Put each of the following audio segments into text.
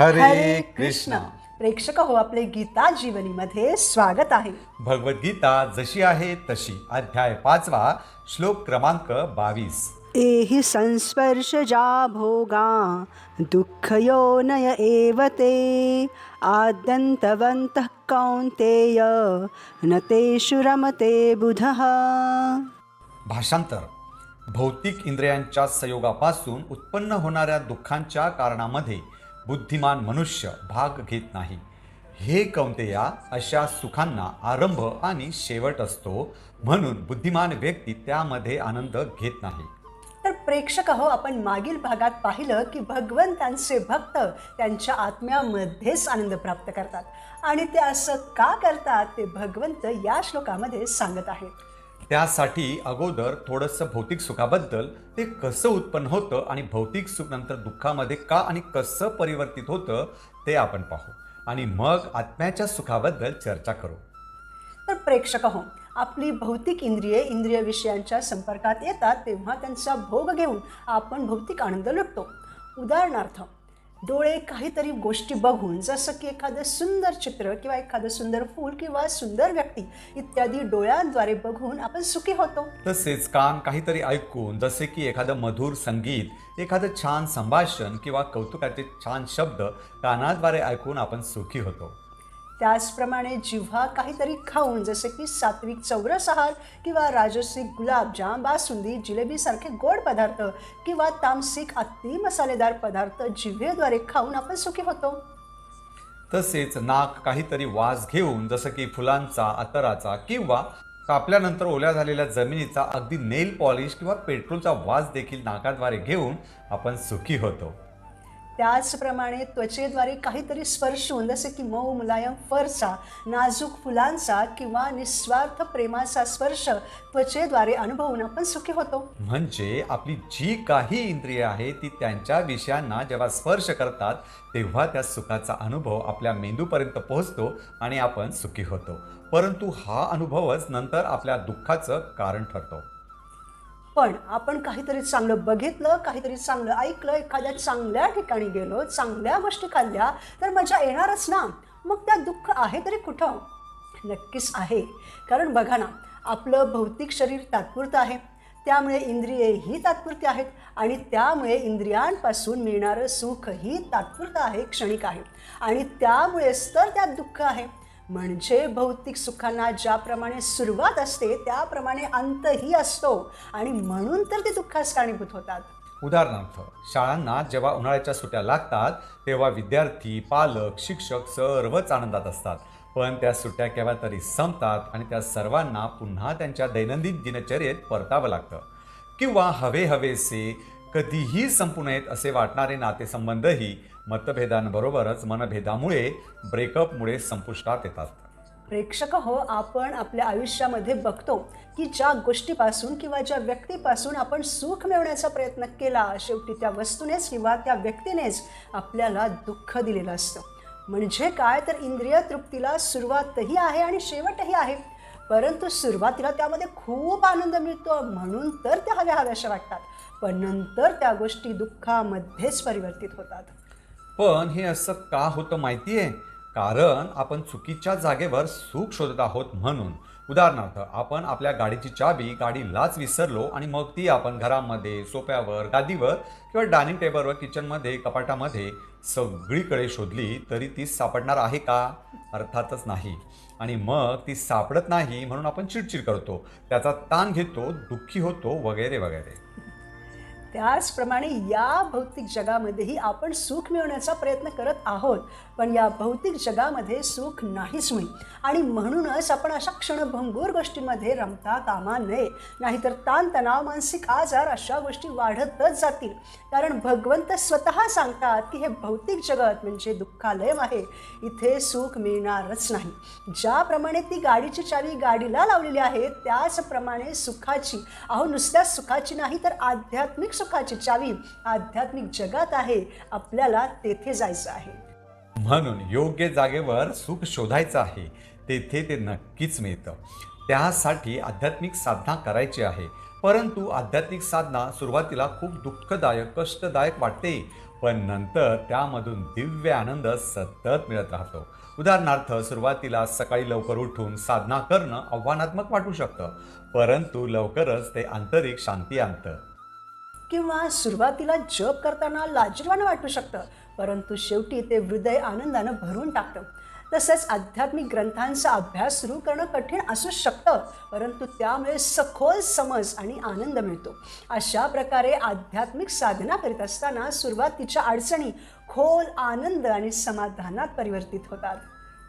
हरे कृष्ण. प्रेक्षक हो आपले गीता जीवनीमध्ये स्वागत आहे. भगवद्गीता जशी आहे तशी. अध्याय पाचवा श्लोक क्रमांक बावीस. एहि संस्पर्शजा भोगा दुःखयोनय एव ते। आद्यन्तवन्तः कौन्तेय न तेषु रमते बुधः। भाषांतर. भौतिक इंद्रियांच्या संयोगापासून उत्पन्न होणाऱ्या दुःखांच्या कारणामध्ये बुद्धिमान मनुष्य भाग घेत नाही. हे कौंतेया अशा सुखांना आरंभ आणि शेवट असतो म्हणून बुद्धिमान व्यक्ती त्यामध्ये आनंद घेत नाही. तर प्रेक्षक हो आपण मागील भागात पाहिलं की भगवंतांचे भक्त त्यांच्या आत्म्यामध्येच आनंद प्राप्त करतात. आणि ते असं का करतात ते भगवंत या श्लोकामध्ये सांगत आहेत. त्यासाठी अगोदर थोडंसं भौतिक सुखाबद्दल ते कसं उत्पन्न होतं आणि भौतिक सुख नंतर दुःखामध्ये का आणि कसं परिवर्तित होतं ते आपण पाहू. आणि मग आत्म्याच्या सुखाबद्दल चर्चा करू. तर प्रेक्षक हो आपली भौतिक इंद्रिये इंद्रिय विषयांच्या संपर्कात येतात तेव्हा त्यांचा भोग घेऊन आपण भौतिक आनंद लुटतो. उदाहरणार्थ डोळे काहीतरी गोष्टी बघून जसं की एखादं सुंदर चित्र किंवा एखादं सुंदर फूल किंवा सुंदर व्यक्ती इत्यादी डोळ्यांद्वारे बघून आपण सुखी होतो. तसेच कान काहीतरी ऐकून जसे की एखादं मधुर संगीत एखादं छान संभाषण किंवा कौतुकाचे छान शब्द कानाद्वारे ऐकून आपण सुखी होतो. त्याचप्रमाणे जिव्हा काहीतरी खाऊन जसे की सात्विक चौरस आहार किंवा राजसिक गुलाबजाम बासुंदी जिलेबीसारखे गोड पदार्थ किंवा तामसिक अति मसालेदार पदार्थ जिव्हेद्वारे खाऊन आपण सुखी होतो. तसेच नाक काहीतरी वास घेऊन जसं की फुलांचा अतराचा किंवा कापल्यानंतर ओल्या झालेल्या जमिनीचा अगदी नेल पॉलिश किंवा पेट्रोलचा वास देखील नाकाद्वारे घेऊन आपण सुखी होतो. त्याचप्रमाणे त्वचेद्वारे काहीतरी स्पर्शून जसे की मऊ मुलायम फरचा नाजूक फुलांचा किंवा निस्वार्थ प्रेमाचा स्पर्श त्वचेद्वारे अनुभवून आपण सुखी होतो. म्हणजे आपली जी काही इंद्रिय आहे ती त्यांच्या विषयांना जेव्हा स्पर्श करतात तेव्हा त्या सुखाचा अनुभव आपल्या मेंदूपर्यंत पोहोचतो आणि आपण सुखी होतो. परंतु हा अनुभवच नंतर आपल्या दुःखाचं कारण ठरतो. पण आपण काहीतरी चांगलं बघितलं काहीतरी चांगलं ऐकलं एखाद्या चांगल्या ठिकाणी गेलो चांगल्या गोष्टी खाल्ल्या तर मजा येणारच ना. मग त्या दुःख आहे तरी कुठं? नक्कीच आहे. कारण बघा ना आपलं भौतिक शरीर तात्पुरतं आहे. त्यामुळे इंद्रियेही तात्पुरती आहेत आणि त्यामुळे इंद्रियांपासून मिळणारं सुखही तात्पुरतं आहे क्षणिक आहे. आणि त्यामुळेच तर त्यात दुःख आहे. म्हणजे भौतिक सुखांना ज्याप्रमाणे सुरुवात असते त्याप्रमाणे अंतही असतो. आणि म्हणून तर ते दुःखास कारणीभूत होतात. उदाहरणार्थ शाळांना जेव्हा उन्हाळ्याच्या सुट्ट्या लागतात तेव्हा विद्यार्थी पालक शिक्षक सर्वच आनंदात असतात. पण त्या सुट्ट्या केव्हा तरी संपतात आणि त्या सर्वांना पुन्हा त्यांच्या दैनंदिन दिनचर्येत परतावं लागतं. किंवा हवे हवेसे कधीही संपू नयेत असे वाटणारे नातेसंबंधही मतभेदांबरोबरच मनभेदामुळे ब्रेकअपमुळे संपुष्टात येतात. प्रेक्षक हो आपण आपल्या आयुष्यामध्ये बघतो की ज्या गोष्टीपासून किंवा ज्या व्यक्तीपासून आपण सुख मिळवण्याचा प्रयत्न केला शेवटी त्या वस्तूनेच किंवा त्या व्यक्तीनेच आपल्याला दुःख दिलेलं असतं. म्हणजे काय? तर इंद्रिय तृप्तीला सुरुवातही आहे आणि शेवटही आहे. परंतु सुरुवातीला त्यामध्ये खूप आनंद मिळतो. म्हणून तर त्या हव्या हव्याशा वाटतात. पण नंतर त्या गोष्टी दुःखामध्येच परिवर्तित होतात. पण हे असं का होतं माहिती आहे कारण आपण चुकीच्या जागेवर सुख शोधत आहोत म्हणून. उदाहरणार्थ आपण आपल्या गाडीची चाबी गाडीलाच विसरलो आणि मग ती आपण घरामध्ये सोप्यावर गादीवर किंवा डायनिंग टेबलवर किचनमध्ये कपाटामध्ये सगळीकडे शोधली तरी ती सापडणार आहे का? अर्थातच नाही. आणि मग ती सापडत नाही म्हणून आपण चिडचिड करतो. त्याचा ताण घेतो दुःखी होतो वगैरे वगैरे. त्याचप्रमाणे या भौतिक जगामध्येही आपण सुख मिळवण्याचा प्रयत्न करत आहोत पण या भौतिक जगामध्ये सुख नाहीच मिळेल आणि म्हणूनच आपण अशा क्षणभंगूर गोष्टींमध्ये रमता कामा नये. नाहीतर ताणतणाव मानसिक आजार अशा गोष्टी वाढतच जातील. कारण भगवंत स्वतः सांगतात की हे भौतिक जगत म्हणजे दुःखालयम आहे. इथे सुख मिळणारच नाही. ज्याप्रमाणे ती गाडीची चावी गाडीला लावलेली आहे त्याचप्रमाणे सुखाची. अहो नुसत्या सुखाची नाही तर आध्यात्मिक सुखाची चावी आध्यात्मिक जगात आहे. आपल्याला तेथे जायचं आहे. म्हणून योग्य जागेवर सुख शोधायचं आहे. तेथे ते नक्कीच मिळतं. त्यासाठी आध्यात्मिक साधना करायची आहे. परंतु आध्यात्मिक साधना सुरुवातीला खूप दुःखदायक कष्टदायक वाटते. पण नंतर त्यामधून दिव्य आनंद सतत मिळत राहतो. उदाहरणार्थ सुरुवातीला सकाळी लवकर उठून साधना करणं आव्हानात्मक वाटू शकतं. परंतु लवकरच ते आंतरिक शांती आणतं. किंवा सुरुवातीला जप करताना लाजीरवाणं वाटू शकतं. परंतु शेवटी ते हृदय आनंदानं भरून टाकतं. तसंच आध्यात्मिक ग्रंथांचा अभ्यास सुरू करणं कठीण असू शकतं. परंतु त्यामुळे सखोल समज आणि आनंद मिळतो. अशा प्रकारे आध्यात्मिक साधना करीत असताना सुरुवातीच्या अडचणी खोल आनंद आणि समाधानात परिवर्तित होतात.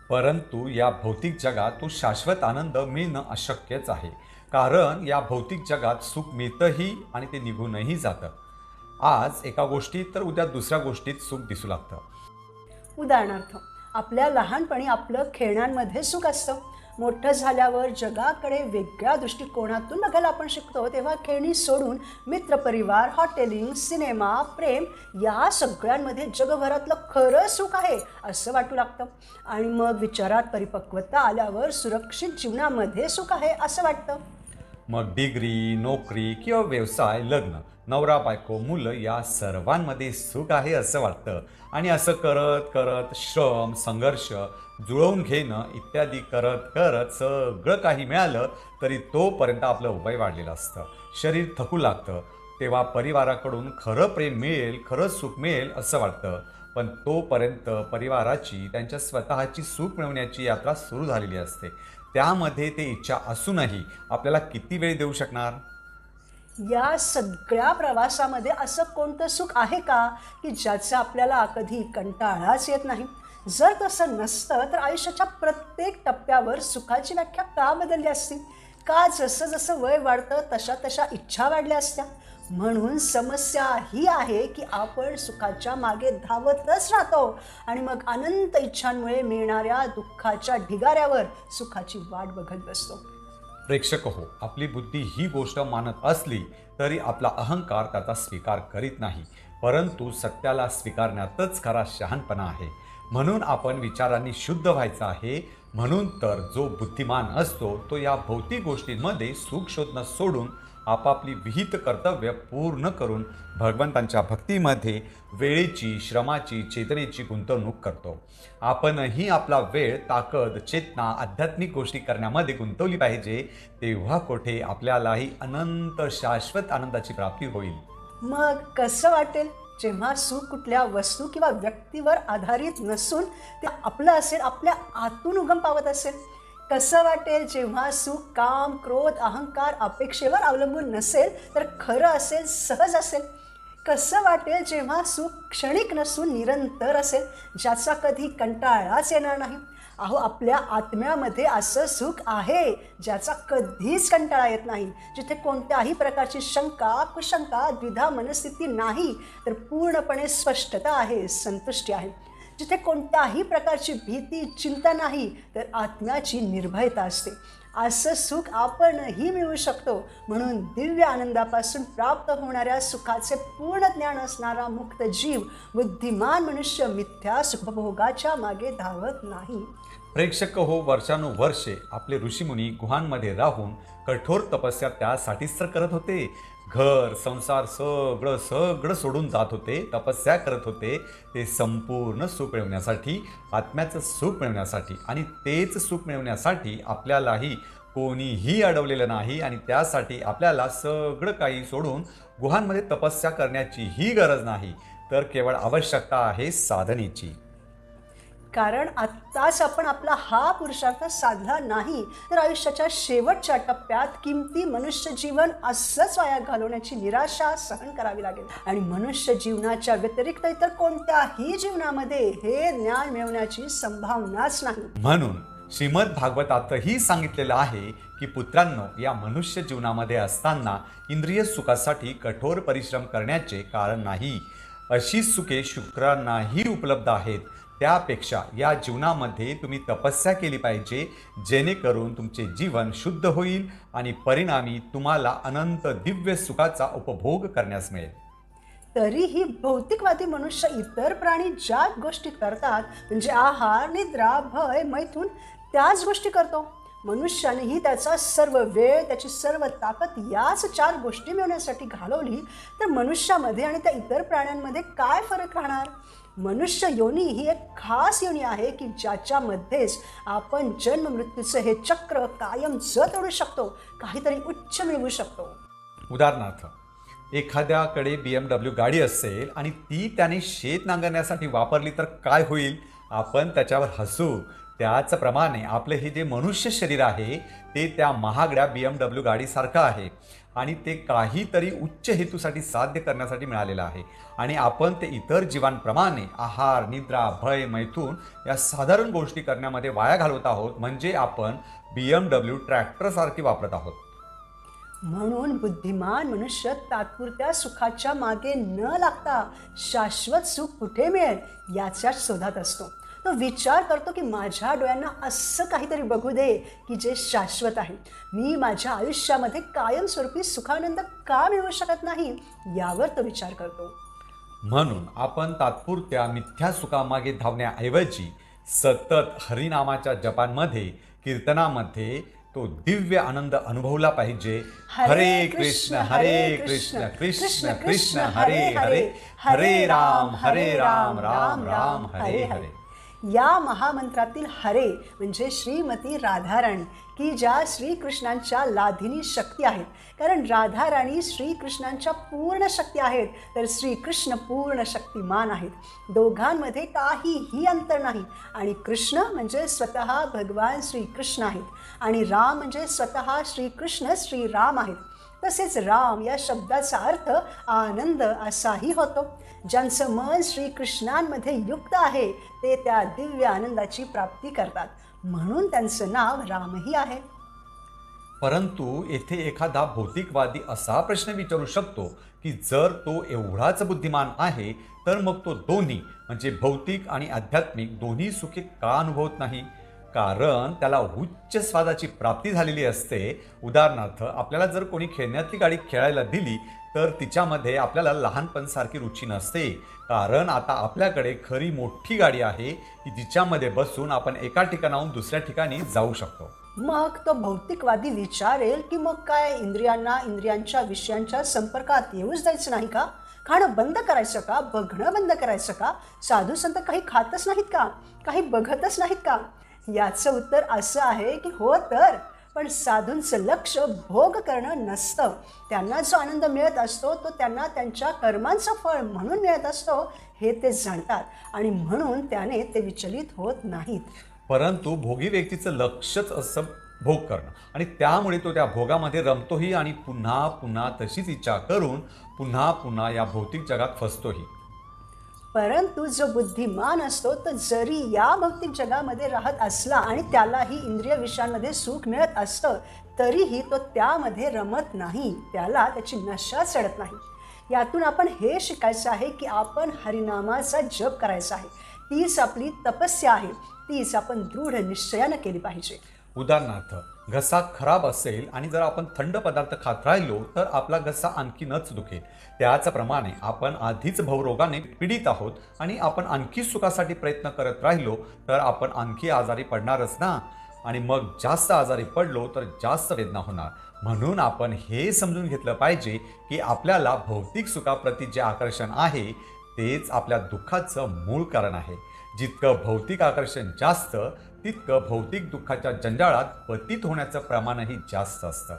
परंतु या भौतिक जगात तो शाश्वत आनंद मिळणं अशक्यच आहे. कारण या भौतिक जगात सुख मिळतंही आणि ते निघूनही जातं. आज एका गोष्टीत तर उद्या दुसऱ्या गोष्टीत सुख दिसू लागतं. उदाहरणार्थ आपल्या लहानपणी आपलं खेळण्यांमध्ये सुख असतं. मोठं झाल्यावर जगाकडे वेगळ्या दृष्टिकोनातून बघायला आपण शिकतो तेव्हा खेळणी सोडून मित्रपरिवार हॉटेलिंग सिनेमा प्रेम या सगळ्यांमध्ये जगभरातलं खरं सुख आहे असं वाटू लागतं. आणि मग विचारात परिपक्वता आल्यावर सुरक्षित जीवनामध्ये सुख आहे असं वाटतं. मग डिग्री नोकरी किंवा व्यवसाय लग्न नवरा बायको मुलं या सर्वांमध्ये सुख आहे असं वाटतं. आणि असं करत करत श्रम संघर्ष जुळवून घेणं इत्यादी करत करत सगळं काही मिळालं तरी तोपर्यंत आपलं वय वाढलेलं असतं. शरीर थकू लागतं. तेव्हा परिवाराकडून खरं प्रेम मिळेल खरं सुख मिळेल असं वाटतं. पण तोपर्यंत परिवाराची त्यांच्या स्वतःची सुख मिळवण्याची यात्रा सुरू झालेली असते. त्यामध्ये ते इच्छा असूनही आपल्याला किती वेळ देऊ शकणार? या सगळ्या प्रवासामध्ये असं कोणतं सुख आहे का? की ज्याचा आपल्याला कधी कंटाळाच येत नाही. जर तसं नसतं तर आयुष्याच्या प्रत्येक टप्प्यावर सुखाची व्याख्या का बदलली असती? का जसं जसं वय वाढतं तशा तशा इच्छा वाढल्या असत्या? म्हणून समस्या ही आहे की आपण सुखाच्या मागे धावतच राहतो आणि मग अनंत इच्छांमुळे मिळणाऱ्या दुःखाच्या ढिगाऱ्यावर सुखाची वाट बघत बसतो. प्रेक्षक हो आपली बुद्धी ही गोष्ट मानत असली तरी आपला अहंकार त्याचा स्वीकार करीत नाही परंतु सत्याला स्वीकारण्यातच खरा शहाणपणा आहे. म्हणून आपण विचारांनी शुद्ध व्हायचं आहे म्हणून तर जो बुद्धिमान असतो तो या भौतिक गोष्टींमध्ये सुख शोधणं सोडून आपापली विहित कर्तव्य पूर्ण करून भगवंतांच्या भक्तीमध्ये वेळेची श्रमाची चेतनेची गुंतवणूक करतो. आपणही आपला वेळ ताकद चेतना आध्यात्मिक गोष्टी करण्यामध्ये गुंतवली पाहिजे तेव्हा कोठे आपल्यालाही अनंत शाश्वत आनंदाची प्राप्ती होईल. मग कसं वाटेल? जेव्हा सुख कुठल्या वस्तू किंवा व्यक्तीवर आधारित नसून ते आपलं असेल आपल्या आतून उगम पावत असेल. कसं वाटेल जेव्हा सुख काम क्रोध अहंकार अपेक्षेवर अवलंबून नसेल तर खरं असेल सहज असेल. कसं वाटेल जेव्हा सुख क्षणिक नसून निरंतर असेल ज्याचा कधी कंटाळाच येणार नाही. अहो आपल्या आत्म्यामध्ये असं सुख आहे ज्याचा कधीच कंटाळा येत नाही. जिथे कोणत्याही प्रकारची शंका कुशंका द्विधा मनस्थिती नाही तर पूर्णपणे स्पष्टता आहे संतुष्टी आहे. जिथे कोणत्याही प्रकारची भीती चिंता नाही तर आत्म्याची निर्भयता असते. असं सुख आपणही मिळू शकतो. म्हणून दिव्य आनंदापासून प्राप्त होणाऱ्या सुखाचे पूर्ण ज्ञान असणारा मुक्त जीव बुद्धिमान मनुष्य मिथ्या सुखभोगाच्या मागे धावत नाही. प्रेक्षक हो वर्षानुवर्षे आपले ऋषीमुनी गुहांमध्ये राहून कठोर तपस्या त्यासाठीच तर करत होते. घर संसार सगळं सगळं सोडून जात होते तपस्या करत होते ते संपूर्ण सुख मिळवण्यासाठी आत्म्याचं सुख मिळवण्यासाठी आणि तेच सुख मिळवण्यासाठी आपल्यालाही कोणीही अडवलेलं नाही आणि त्यासाठी आपल्याला सगळं काही सोडून गुहांमध्ये तपस्या करण्याची ही गरज नाही. तर केवळ आवश्यकता आहे साधनेची. कारण आत्ताच आपण आपला हा पुरुषार्थ साधला नाही तर आयुष्याच्या शेवटच्या टप्प्यात किमती मनुष्य जीवन असंच वाया घालवण्याची निराशा सहन करावी लागेल. आणि मनुष्य जीवनाच्या व्यतिरिक्त इतर कोणत्याही जीवनामध्ये हे ज्ञान मिळवण्याची संभावनाच नाही. म्हणून श्रीमद भागवतातही सांगितलेलं आहे की पुत्रांनो या मनुष्य जीवनामध्ये असताना इंद्रिय सुखासाठी कठोर परिश्रम करण्याचे कारण नाही. अशी सुखे शुक्रांनाही उपलब्ध आहेत. त्यापेक्षा या जीवनामध्ये तुम्ही तपस्या केली पाहिजे जेणेकरून तुमचे जीवन शुद्ध होईल आणि परिणामी तुम्हाला अनंत दिव्य सुखाचा उपभोग करण्यास मिळेल. तरीही भौतिकवादी मनुष्य इतर प्राणी ज्या गोष्टी करतात म्हणजे आहार निद्रा भय मैथून त्याच गोष्टी करतो. मनुष्यानेही त्याचा सर्व वेळ त्याची सर्व ताकद याच चार गोष्टी मिळवण्यासाठी घालवली तर मनुष्यामध्ये आणि त्या इतर प्राण्यांमध्ये काय फरक राहणार? मनुष्य योनी ही एक खास योनी आहे की ज्याच्यामध्येच आपण जन्म मृत्यूचं हे चक्र कायम जत ओढू शकतो काहीतरी उच्च मिळवू शकतो. उदाहरणार्थ एखाद्याकडे बी एम डब्ल्यू गाडी असेल आणि ती त्याने शेत नांगरण्यासाठी वापरली तर काय होईल? आपण त्याच्यावर हसू त्याचप्रमाणे आपलं हे जे मनुष्य शरीर आहे ते त्या महागड्या बी एम डब्ल्यू गाडीसारखं आहे. आणि ते काहीतरी उच्च हेतूसाठी साध्य करण्यासाठी मिळालेलं आहे. आणि आपण ते इतर जीवांप्रमाणे आहार निद्रा भय मैथून या साधारण गोष्टी करण्यामध्ये वाया घालवत आहोत. म्हणजे आपण बी एम डब्ल्यू ट्रॅक्टरसारखी वापरत आहोत. म्हणून बुद्धिमान मनुष्य तात्पुरत्या सुखाच्या मागे न लागता शाश्वत सुख कुठे मिळेल याच्या शोधात असतो. तो विचार करतो की माझ्या डोळ्यांना असं काहीतरी बघू दे की जे शाश्वत आहे. मी माझ्या आयुष्यामध्ये कायमस्वरूपी सुखानंद का मिळवू शकत नाही यावर तो विचार करतो. म्हणून आपण तात्पुरत्या मिथ्या सुखामागे धावण्याऐवजी सतत हरिनामाच्या जपांमध्ये कीर्तनामध्ये तो दिव्य आनंद अनुभवला पाहिजे. हरे कृष्ण हरे कृष्ण कृष्ण कृष्ण हरे हरे हरे राम हरे राम राम राम हरे. हरे. या महामंत्रातील हरे म्हणजे श्रीमती राधाराणी की ज्या श्रीकृष्णांच्या लाधिनी शक्ती आहेत. कारण राधाराणी श्रीकृष्णांच्या पूर्ण शक्ती आहेत तर श्रीकृष्ण पूर्ण शक्तिमान आहेत. दोघांमध्ये काहीही अंतर नाही. आणि कृष्ण म्हणजे स्वतः भगवान श्रीकृष्ण आहेत. आणि राम म्हणजे स्वतः श्रीकृष्ण श्रीराम आहेत. तसेच राम या शब्दाचा अर्थ आनंद असाही होतो. ज्यांचं मन श्रीकृष्णांमध्ये युक्त आहे ते त्या दिव्य आनंदाची प्राप्ती करतात. म्हणून त्यांचं नाव रामही आहे. परंतु येथे एखादा भौतिकवादी असा प्रश्न विचारू शकतो की जर तो एवढाच बुद्धिमान आहे तर मग तो दोन्ही म्हणजे भौतिक आणि आध्यात्मिक दोन्ही सुखे का अनुभवत नाही? कारण त्याला उच्च स्वादाची प्राप्ती झालेली असते. उदाहरणार्थ आपल्याला जर कोणी खेळण्यातली गाडी खेळायला दिली तर तिच्यामध्ये आपल्याला लहानपणसारखी रुची नसते. कारण आता आपल्याकडे खरी मोठी गाडी आहे की जिच्यामध्ये बसून आपण एका ठिकाणाहून दुसऱ्या ठिकाणी जाऊ शकतो. मग तो भौतिकवादी विचारेल की मग काय? इंद्रियांना इंद्रियांच्या विषयांच्या संपर्कात येऊच द्यायचं नाही का? खाणं बंद करायचं का? बघणं बंद करायचं का? साधू संत काही खातच नाहीत का? काही बघतच नाहीत का? याचं उत्तर असं आहे की हो तर पण साधूंचं लक्ष भोग करणं नसतं. त्यांना जो आनंद मिळत असतो तो त्यांना त्यांच्या कर्मांचं फळ म्हणून मिळत असतो हे ते जाणतात. आणि म्हणून त्याने ते विचलित होत नाहीत. परंतु भोगी व्यक्तीचं लक्षच असं भोग करणं. आणि त्यामुळे तो त्या भोगामध्ये रमतोही आणि पुन्हा पुन्हा तशीच इच्छा करून पुन्हा पुन्हा या भौतिक जगात फसतोही. परंतु जो बुद्धिमान असतो तो जरी या भौतिक जगामध्ये राहत असला आणि त्यालाही इंद्रिय विषयांमध्ये सुख मिळत असतं तरीही तो त्यामध्ये रमत नाही. त्याला त्याची नशा चढत नाही. यातून आपण हे शिकायचं आहे की आपण हरिनामाचा जप करायचा आहे. तीच आपली तपस्या आहे. तीच आपण दृढ निश्चयानं केली पाहिजे. उदाहरणार्थ घसा खराब असेल आणि जर आपण थंड पदार्थ खात राहिलो तर आपला घसा आणखीनच दुखेल. त्याचप्रमाणे आपण आधीच भवरोगाने पीडित आहोत आणि आपण आणखी सुखासाठी प्रयत्न करत राहिलो तर आपण आणखी आजारी पडणारच ना? आणि मग जास्त आजारी पडलो तर जास्त वेदना होणार. म्हणून आपण हे समजून घेतलं पाहिजे की आपल्याला भौतिक सुखाप्रती जे आकर्षण आहे तेच आपल्या दुःखाचं मूळ कारण आहे. जितकं भौतिक आकर्षण जास्त तितकं भौतिक दुःखाच्या जंजाळात पतित होण्याचं प्रमाणही जास्त असतं.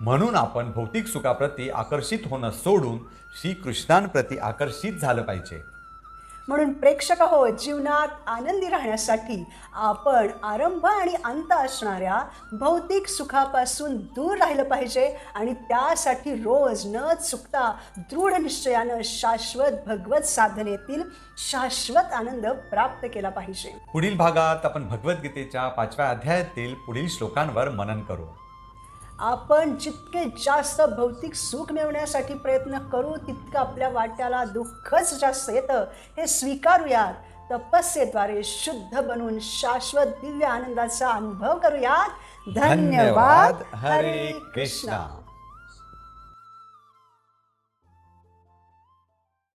म्हणून आपण भौतिक सुखाप्रती आकर्षित होणं सोडून श्रीकृष्णांप्रती आकर्षित झालं पाहिजे. म्हणून प्रेक्षक हो जीवनात आनंदी राहण्यासाठी आपण आरंभ आणि अंत असणाऱ्या भौतिक सुखापासून दूर राहिलं पाहिजे आणि त्यासाठी रोज न चुकता दृढ निश्चयानं शाश्वत भगवत साधनेतील शाश्वत आनंद प्राप्त केला पाहिजे. पुढील भागात आपण भगवद्गीतेच्या पाचव्या अध्यायातील पुढील श्लोकांवर मनन करू. आपण जितके जास्त भौतिक सुख मिळवण्यासाठी प्रयत्न करू तितकं आपल्या वाट्याला दुःखच जास्त येतं. हे स्वीकारूयात. तपस्येद्वारे शुद्ध बनून शाश्वत दिव्य आनंदाचा अनुभव करूयात. धन्यवाद. हरे कृष्णा.